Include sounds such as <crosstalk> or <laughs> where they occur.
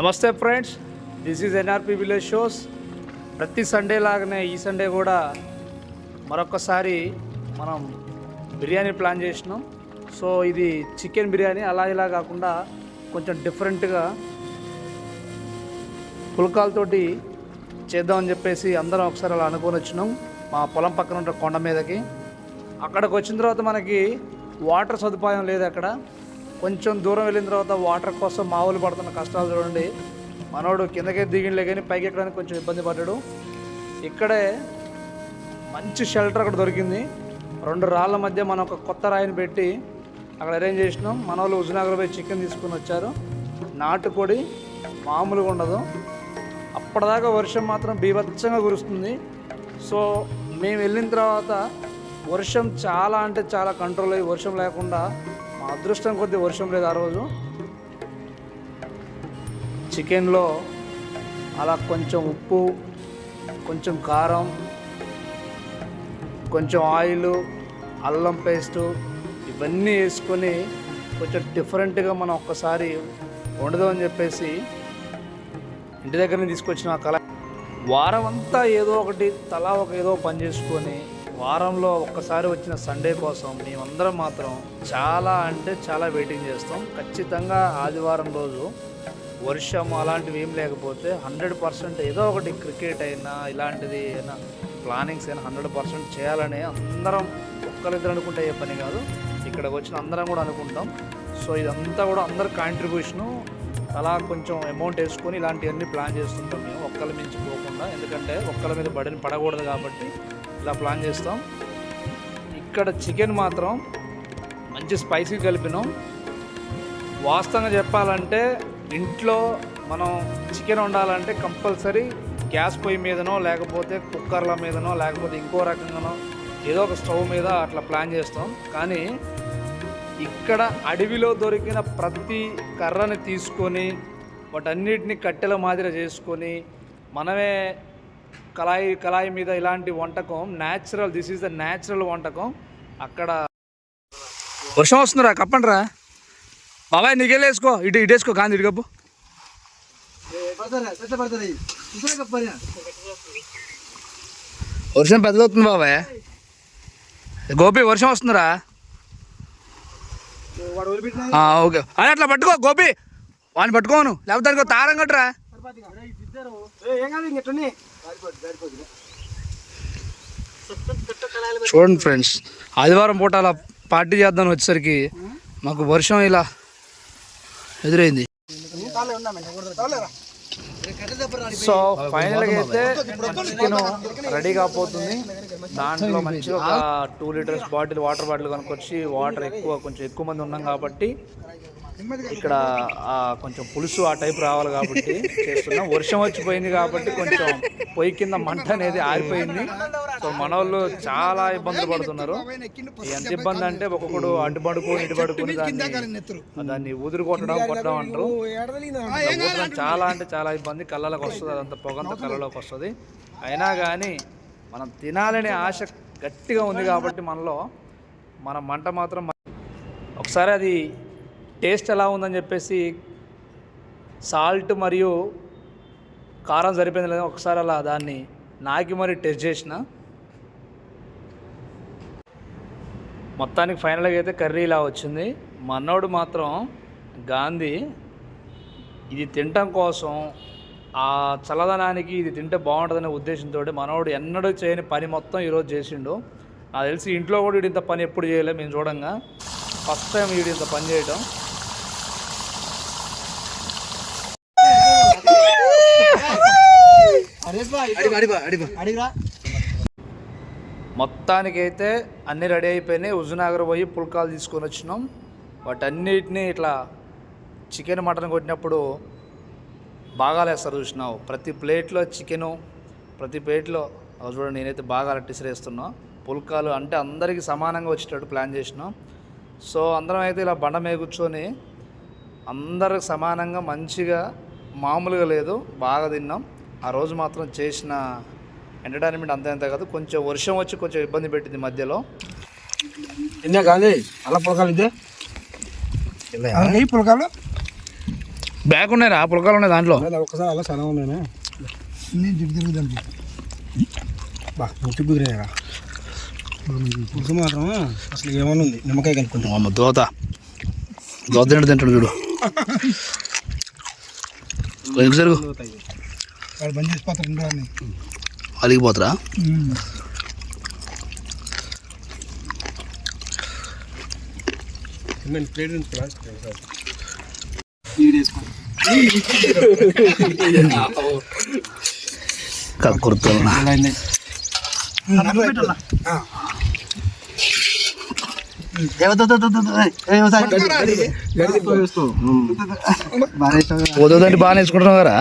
నమస్తే friends this is NRP village shows ప్రతి Sunday లాగానే ఈ సండే కూడా మరొకసారి మనం బిర్యానీ ప్లాన్ చేసినాం. సో ఇది చికెన్ బిర్యానీ. అలా ఇలా కాకుండా కొంచెం డిఫరెంట్గా పుల్కాలతోటి చేద్దామని చెప్పేసి అందరం ఒకసారి అలా అనుకొని వచ్చినాం. మా పొలం పక్కన ఉన్న కొండ మీదకి. అక్కడికి వచ్చిన తర్వాత మనకి వాటర్ సదుపాయం లేదు అక్కడ. కొంచెం దూరం వెళ్ళిన తర్వాత వాటర్ కోసం మామూలు పడుతున్న కష్టాలు చూడండి. మనోడు కిందకే దిగిలే కానీ పైకి ఎక్కడానికి కొంచెం ఇబ్బంది పడ్డాడు. ఇక్కడే మంచి షెల్టర్ అక్కడ దొరికింది. రెండు రాళ్ళ మధ్య మనం ఒక కొత్త రాయిని పెట్టి అక్కడ అరేంజ్ చేసినాం. మన వాళ్ళు హుజునగర్ పోయి చికెన్ తీసుకుని వచ్చారు. నాటుకోడి మామూలుగా ఉండదు. అప్పటిదాకా వర్షం మాత్రం బీభత్సంగా కురుస్తుంది. సో మేము వెళ్ళిన తర్వాత వర్షం చాలా అంటే చాలా కంట్రోల్ అయ్యి వర్షం లేకుండా మా అదృష్టం కొద్ది వర్షం లేదు ఆ రోజు. చికెన్లో అలా కొంచెం ఉప్పు కొంచెం కారం కొంచెం ఆయిల్ అల్లం పేస్టు ఇవన్నీ వేసుకొని కొంచెం డిఫరెంట్గా మనం ఒక్కసారి వండుదామని చెప్పేసి ఇంటి దగ్గర నుంచి తీసుకొచ్చిన కళ. వారం అంతా ఏదో ఒకటి తలా ఒక ఏదో పని చేసుకొని వారంలో ఒక్కసారి వచ్చిన సండే కోసం మేమందరం మాత్రం చాలా అంటే చాలా వెయిటింగ్ చేస్తాం. ఖచ్చితంగా ఆదివారం రోజు వర్షం అలాంటివి ఏం లేకపోతే హండ్రెడ్ పర్సెంట్ ఏదో ఒకటి క్రికెట్ అయినా ఇలాంటిది అయినా ప్లానింగ్స్ అయినా హండ్రెడ్ పర్సెంట్ చేయాలని అందరం ఒక్కరిద్దరు అనుకుంటే ఏ పని కాదు. ఇక్కడికి వచ్చిన అందరం కూడా అనుకుంటాం. సో ఇదంతా కూడా అందరి కాంట్రిబ్యూషను అలా కొంచెం అమౌంట్ వేసుకొని ఇలాంటివన్నీ ప్లాన్ చేస్తుంటాం మేము. ఒక్కరి మించి పోకుండా. ఎందుకంటే ఒక్కరి మీద బడిని పడకూడదు కాబట్టి ఇలా ప్లాన్ చేస్తాం. ఇక్కడ చికెన్ మాత్రం మంచి స్పైసీ కలిపినాం. వాస్తవంగా చెప్పాలంటే ఇంట్లో మనం చికెన్ వండాలంటే కంపల్సరీ గ్యాస్ పొయ్యి మీదనో లేకపోతే కుక్కర్ల మీదనో లేకపోతే ఇంకో రకంగానో ఏదో ఒక స్టవ్ మీద అట్లా ప్లాన్ చేస్తాం. కానీ ఇక్కడ అడవిలో దొరికిన ప్రతి కర్రని తీసుకొని వాటన్నిటిని కట్టెల మాదిరి చేసుకొని మనమే కళాయి కళాయి మీద ఇలాంటి వంటకం natural this is the natural వంటకం. అక్కడ వర్షం వస్తుందిరా కప్పండిరా. బాబాయ్ నీకెళ్ళి వేసుకో ఇటు ఇటు వేసుకో గాంధీ ఇటు కప్పు. వర్షం పెద్దదవుతుంది బాబాయ్. గోపి వర్షం వస్తుందిరా. ఓకే. అదే అట్లా పట్టుకో గోపి. వాడిని పట్టుకోను. లేకపోతే దానికి తారం కట్టురా. చూడండి ఫ్రెండ్స్ ఆదివారం పూట అలా పార్టీ చేద్దాం వచ్చేసరికి మాకు వర్షం ఇలా ఎదురైంది. సో ఫైనల్గా అయితే చికెన్ రెడీ కాబోతుంది. దాంట్లో మంచిగా ఒక two litres bottle water bottle కొనుక్కొచ్చి వాటర్ ఎక్కువ కొంచెం ఎక్కువ మంది ఉన్నాం కాబట్టి ఇక్కడ కొంచెం పులుసు ఆ టైప్ రావాలి కాబట్టి చేస్తున్నాం. వర్షం వచ్చిపోయింది కాబట్టి కొంచెం పొయ్యి కింద మంట అనేది ఆరిపోయింది. సో మన వాళ్ళు చాలా ఇబ్బందులు పడుతున్నారు. ఎంత ఇబ్బంది అంటే ఒక్కొక్కడు అటు పడుకొని ఇటు పడుకొని దాన్ని దాన్ని ఊదిరి కొట్టడం కొట్టడం అంటారు. చాలా అంటే చాలా ఇబ్బంది. కళ్ళలోకి వస్తుంది అదంతా పొగంతా కళ్ళలోకి వస్తుంది. అయినా కానీ మనం తినాలనే ఆశ గట్టిగా ఉంది కాబట్టి మనలో మన మంట మాత్రం ఒకసారి అది టేస్ట్ ఎలా ఉందని చెప్పేసి సాల్ట్ మరియు కారం సరిపోయింది లేదా ఒకసారి అలా దాన్ని నాకి మరి టెస్ట్ చేసిన. మొత్తానికి ఫైనల్గా అయితే కర్రీ ఇలా వచ్చింది. మనోడు మాత్రం గాంధీ ఇది తినటం కోసం ఆ చల్లదనానికి ఇది తింటే బాగుంటుందనే ఉద్దేశంతో మనోడు ఎన్నడూ చేయని పని మొత్తం ఈరోజు చేసిండు. నాకు తెలిసి ఇంట్లో కూడా వీడింత పని ఎప్పుడు చేయలేదు మేము చూడంగా. ఫస్ట్ టైం వీడు ఇంత పని చేయడం మొత్తానికైతే అన్నీ రెడీ అయిపోయినాయి. హుజునగర్ పోయి పుల్కాలు తీసుకొని వచ్చినాం. వాటన్నిటిని ఇట్లా చికెన్ మటన్ కొట్టినప్పుడు బాగా వేస్తారు చూసినావు. ప్రతి ప్లేట్లో చికెను ప్రతి ప్లేట్లో చూడండి నేనైతే బాగా వేస్తున్నా. పుల్కాలు అంటే అందరికీ సమానంగా వచ్చేటట్టు ప్లాన్ చేసినాం. సో అందరం అయితే ఇలా బండ మీద కూర్చొని అందరికి సమానంగా మంచిగా మామూలుగా లేదు బాగా తిన్నాం. ఆ రోజు మాత్రం చేసిన ఎంటర్టైన్మెంట్ అంత ఎంత కాదు కొంచెం వర్షం వచ్చి కొంచెం ఇబ్బంది పెట్టింది మధ్యలో. ఇదే గాంధీ అలా పులకాలు ఇదే? పులకాలు? బ్యాగ్ ఉన్నాయిరా పులకాలు ఉన్నాయి దాంట్లో. ఒక్కసారి అలా చాలా ఉన్నాయనే. నేను బా ముట్టి కుదిరేరా పులుసు మాత్రం అసలు ఏమన్నా ఉంది? నిమ్మకాయ కలుపుకుంటాం. అమ్మ దోత. దోత తింటాడు తింటాడు చూడు. <laughs> ఎందుకు వాడు బంద్ చేసి పోతారు రెండు అలిగిపోతారా బాగా నేర్చుకుంటున్నావు కదా?